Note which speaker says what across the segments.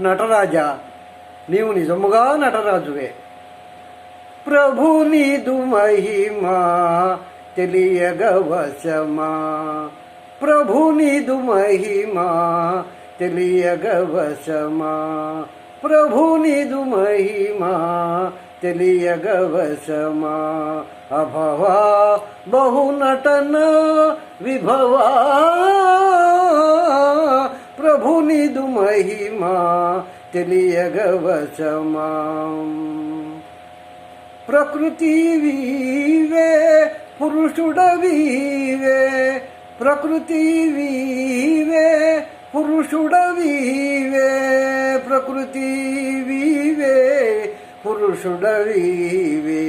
Speaker 1: నటరాజా నీవు నిజముగా నటరాజువే. ప్రభు నీదు మహిమా తెలియగవశమా. ప్రభు నీదు మహిమా తెలియగవశమా. ప్రభు నీదు మహిమా తెలియగవశమా. అభవా బహునటన విభవా ప్రభు మహిమా తెలియగవశమా ప్రకృతి వీవే పురుషుడవీవే ప్రకృతి వీవే పురుషుడవీవే ప్రకృతి వీవే పురుషుడవీవే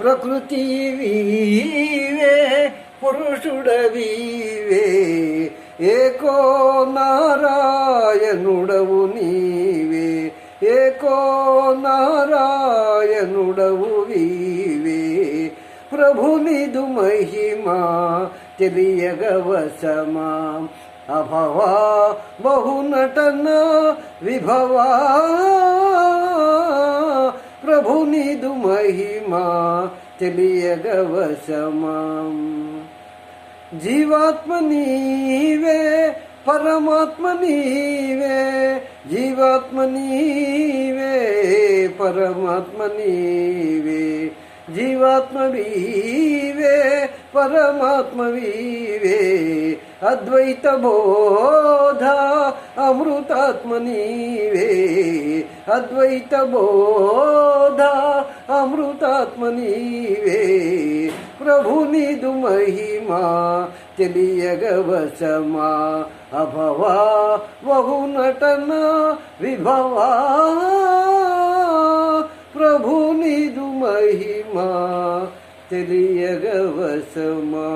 Speaker 1: ప్రకృతి వీవే పురుషుడవీవే ఏకో నారాయణుడవు నీవే ఏకో నారాయణుడవు వీవే. ప్రభునిదు మహిమా తెలియగవశమా అభవా బహునటన విభవా. ప్రభునిదు మహిమా తెలియగవశమా జీవాత్మ నీవే పరమాత్మ నీవే జీవాత్మ నీవే పరమాత్మ నీవే జీవాత్మ వీవే పరమాత్మ వీవే అద్వైత బోధ అమృతాత్మ నీవే అద్వైత బోధ అమృతాత్మ నీవే ప్రభు నీదు మహిమా తెలియగవశమా అభవా బహునటన విభవా. ప్రభు నీదు మహిమా తెలియగవశమా